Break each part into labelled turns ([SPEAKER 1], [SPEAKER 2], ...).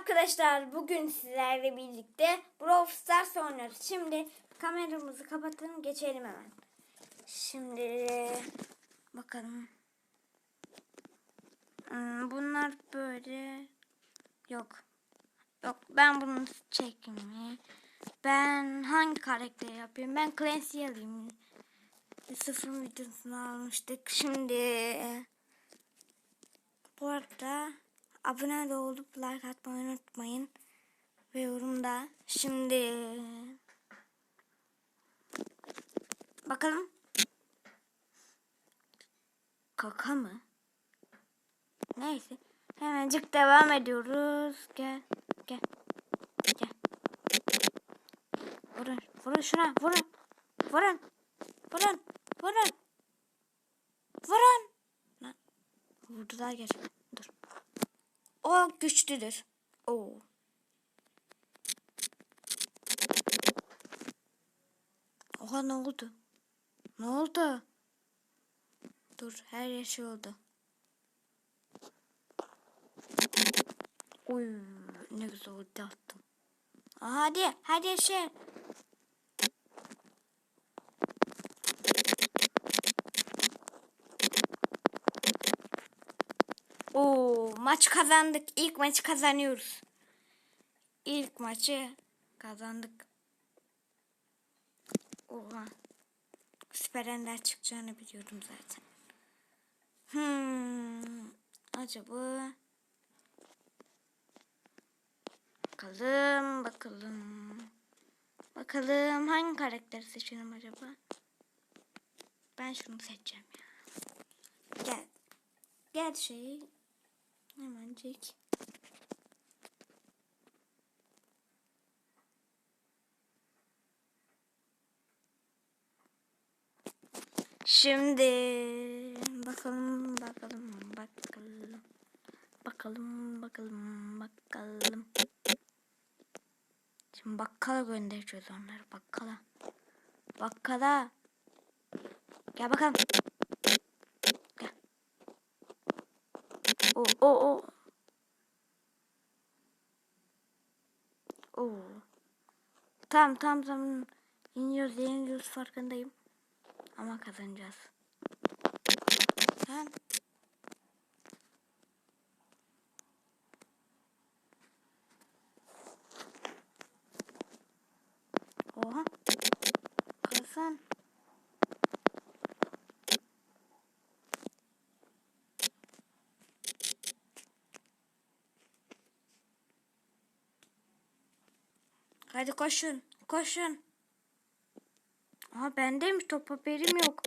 [SPEAKER 1] arkadaşlar bugün sizlerle birlikte Brawl Stars oynuyoruz. Şimdi kameramızı kapatın geçelim hemen. Şimdi bakalım. Hmm, bunlar böyle yok. Yok ben bunu çekeyim. Ben hangi karakteri yapayım? Ben Clancy alayım. Sıfır videosunu almıştık. Şimdi bu arada abone olup like atmayı unutmayın. Ve yorumda. Şimdi bakalım. Kaka mı? Neyse. Hemencik devam ediyoruz. Gel. Gel. Gel. Vurun. Vurun şuna. Vurun. Vurun. Vurun. Vurun. Vurun. Lan. Vurdular gerçekten. O güçlüdür. Oo. Oha ne oldu? Ne oldu? Dur her yer şey oldu. Oy ne güzel oldu attım. Hadi hadi şey. Oo, maç kazandık. İlk maçı kazanıyoruz. İlk maçı kazandık. Oha. Süper Ender çıkacağını biliyordum zaten. Hmm. Acaba bakalım bakalım. Bakalım hangi karakteri seçelim acaba? Ben şunu seçeceğim ya. Gel. Gel şey. Hemencik. Şimdi bakalım bakalım bakalım. Bakalım bakalım bakalım. Şimdi bakkala göndereceğiz onları bakkala. Bakkala. Gel bakalım. O o o. Oo. Tamam tamam tamam. Yeniyoruz yeniyoruz farkındayım. Ama kazanacağız. Tamam. Oha. Kazan. Hadi koşun. Koşun. Aa bendeymiş top haberim yok.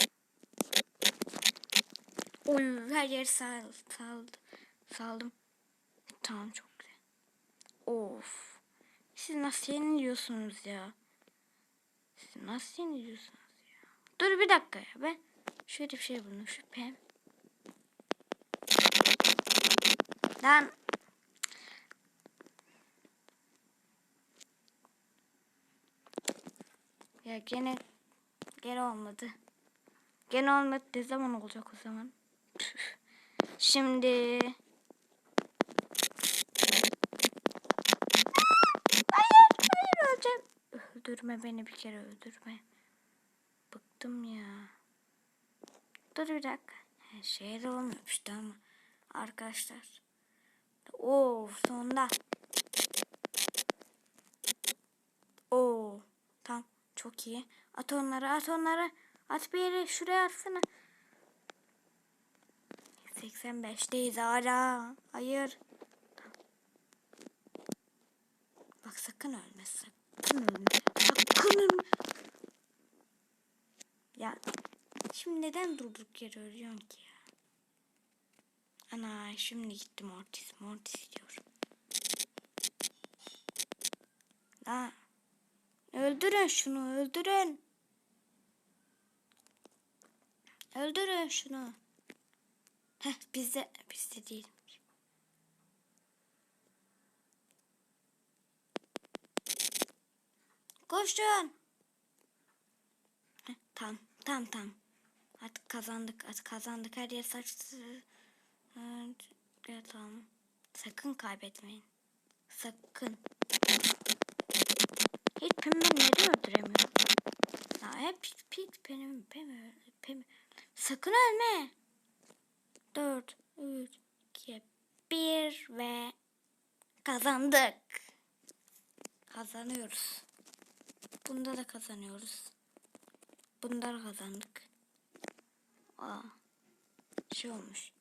[SPEAKER 1] Oy her yer sal, saldı. Saldım. Tamam çok güzel. Of. Siz nasıl yeniliyorsunuz ya? Siz nasıl yeniliyorsunuz ya? Dur bir dakika ya ben. Şöyle bir şey buldum şu. Lan. Ya gene gene olmadı. Gene olmadı. Ne zaman olacak o zaman? Şimdi Hayır, hayır öleceğim. Öldürme beni bir kere öldürme. Bıktım ya. Dur bir dakika. Her şey de olmamıştı ama. Arkadaşlar. Oo sonunda. Oo tamam çok iyi. At onları at onları. At bir yere şuraya atsana. 85'teyiz hala. Hayır. Bak sakın ölme sakın ölme. Sakın ölme. Ya şimdi neden durduk yere ölüyorsun ki ya? Ana şimdi gitti Mortis. Mortis diyorum. Ha. Öldürün şunu öldürün. Öldürün şunu. Heh bizde bizde değil. Koşun. Heh, tamam tamam tamam. Artık kazandık artık kazandık her yer saçtı. Evet, tamam. Sakın kaybetmeyin. Sakın. Hiç pembe neden öldüremiyorum? Ya hep hiç, hiç pembe, pembe, pembe. Sakın ölme. 4, 3, 2, 1 ve kazandık. Kazanıyoruz. Bunda da kazanıyoruz. Bunda da kazandık. Aa, şey olmuş.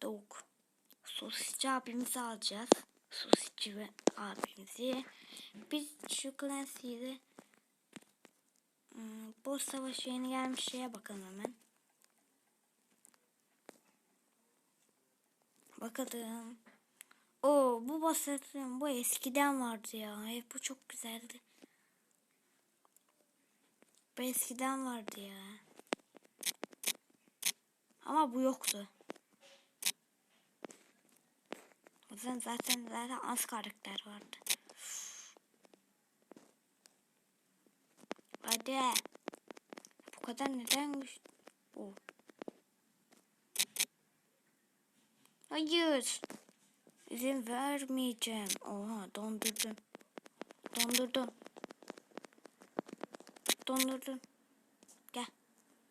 [SPEAKER 1] Tavuk. Sosisçi abimizi alacağız. Sosisçi abimizi. Biz şu Clancy'yi de hmm, boss savaşı yeni gelmiş şeye bakalım hemen. Bakalım. Oo bu bahsettiğim bu eskiden vardı ya. Hey, bu çok güzeldi. Bu eskiden vardı ya. Ama bu yoktu. O yüzden zaten zaten az karakter vardı. Hadi. Bu kadar neden güç? Oh. Hayır. İzin vermeyeceğim. Oha dondurdum. Dondurdum. Dondurdum. Gel.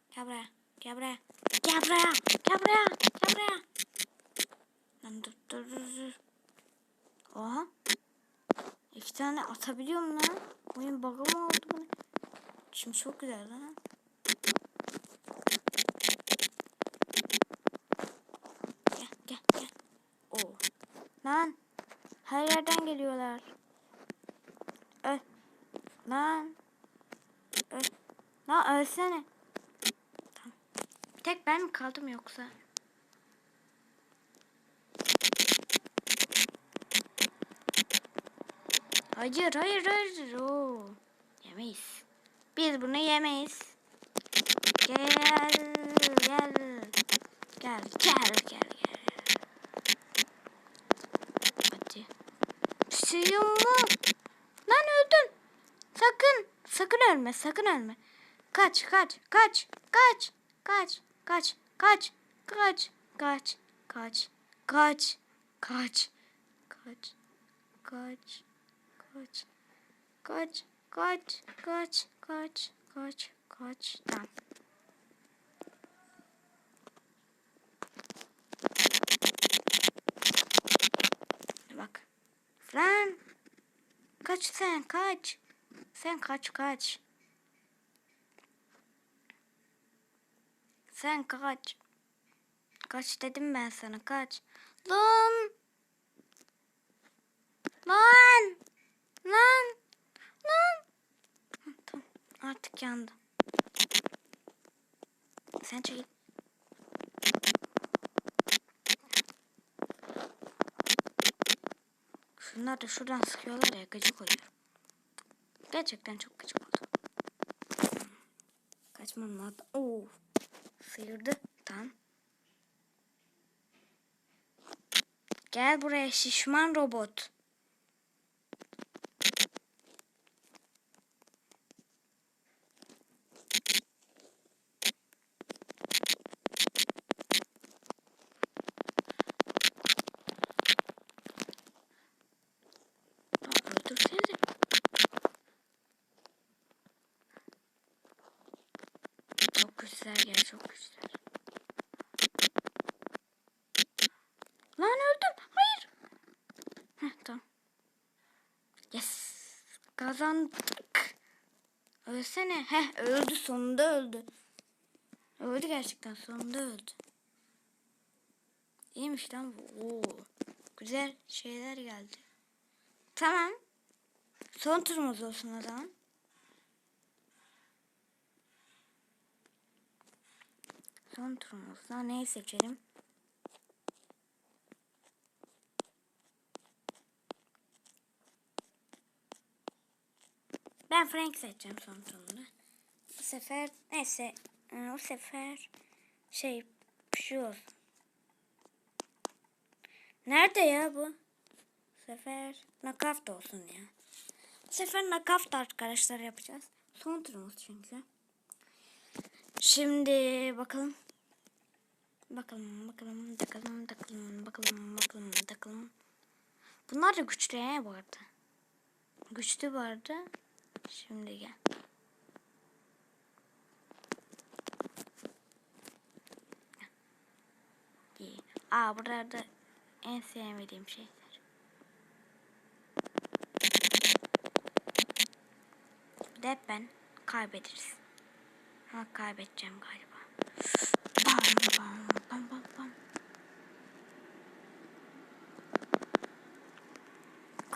[SPEAKER 1] Gel buraya. Gel buraya. Gel buraya. Gel buraya. Gel buraya. Lan dur dur dur. Oha. İki tane atabiliyorum lan. Oyun bug'ı mı oldu bu ne? Şimdi çok güzel lan. Gel gel gel. Oo. Lan. Her yerden geliyorlar. Öl. Lan. Öl. Lan ölsene. Tamam. Tek ben mi kaldım yoksa? Hayır hayır hayır. Oo. Yemeyiz. Biz bunu yemeyiz. Gel gel. Gel gel gel gel. Hadi. Suyum mu? Lan öldün. Sakın. Sakın ölme. Sakın ölme. Kaç kaç kaç kaç kaç kaç kaç kaç kaç kaç kaç kaç kaç kaç kaç kaç kaç kaç kaç kaç kaç tamam. Bak. Fran. Kaç sen kaç. Sen kaç kaç. Sen kaç. Kaç dedim ben sana kaç. Lan. Lan. Lan. Lan. Artık yandı. Sen çekil. Şunlar da şuradan sıkıyorlar ya gıcık oluyor. Gerçekten çok gıcık oldu. Kaçmam lazım. Oo. Sıyırdı. Tamam. Gel buraya şişman robot. Aa, Öldürsene. Çok güzel ya çok güzel. Lan öldüm. Hayır. Heh, tamam. Yes. Kazandık. Ölsene. Heh öldü sonunda öldü. Öldü gerçekten sonunda öldü. İyiymiş lan bu. Oo. Güzel şeyler geldi. Tamam. Son turumuz olsun o zaman. Son turumuzda neyi seçelim? Ben Frank seçeceğim son turumda. Bu sefer neyse e, bu sefer şey şu olsun. Nerede ya bu? Bu sefer nakavt olsun ya. Bu sefer nakavt arkadaşlar yapacağız. Son turumuz çünkü. Şimdi bakalım. Bakalım bakalım bakalım bakalım bakalım bakalım bakalım. Bunlar da güçlü he bu arada. Güçlü vardı. Şimdi gel. İyi. Aa burada en sevmediğim şeyler. Bir de hep ben kaybederiz. Ha kaybedeceğim galiba. Bam bam bam bam bam.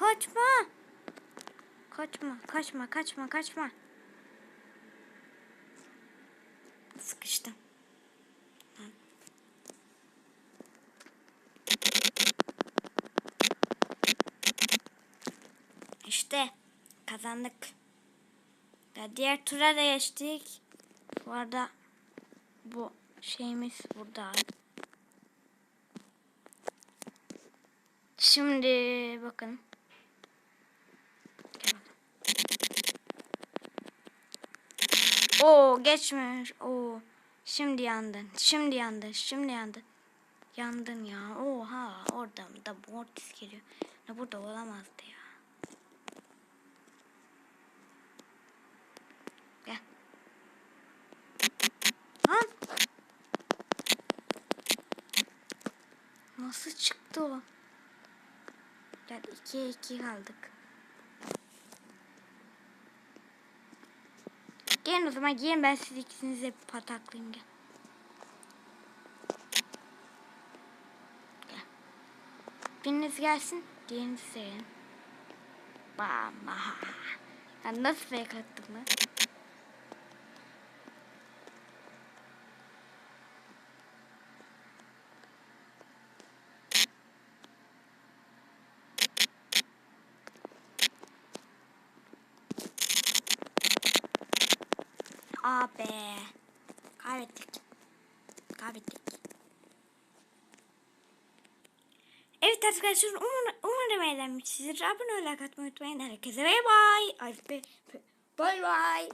[SPEAKER 1] Kaçma. Kaçma, kaçma, kaçma, kaçma. Sıkıştım. İşte kazandık. Ya diğer tura da geçtik. Bu arada bu şeyimiz burada. Şimdi bakın. Gel bakın. Oo geçmiş. Oo. Şimdi yandın. Şimdi yandın. Şimdi yandın. Yandın ya. Oha. Oradan da mortis geliyor. Ne burada olamazdı ya. Gel. Nasıl çıktı o? Gel ikiye iki kaldık. Gelin o zaman gelin ben siz ikisinizi de pataklayayım gel. Biriniz gelsin, diğeriniz sevin. Bam. Ya nasıl fake attım lan? Abi. Kaybettik. Kaybettik. Evet arkadaşlar umarım, umarım eğlenmişsinizdir. Abone olmayı, like atmayı unutmayın. Herkese bay bay. Bay bay.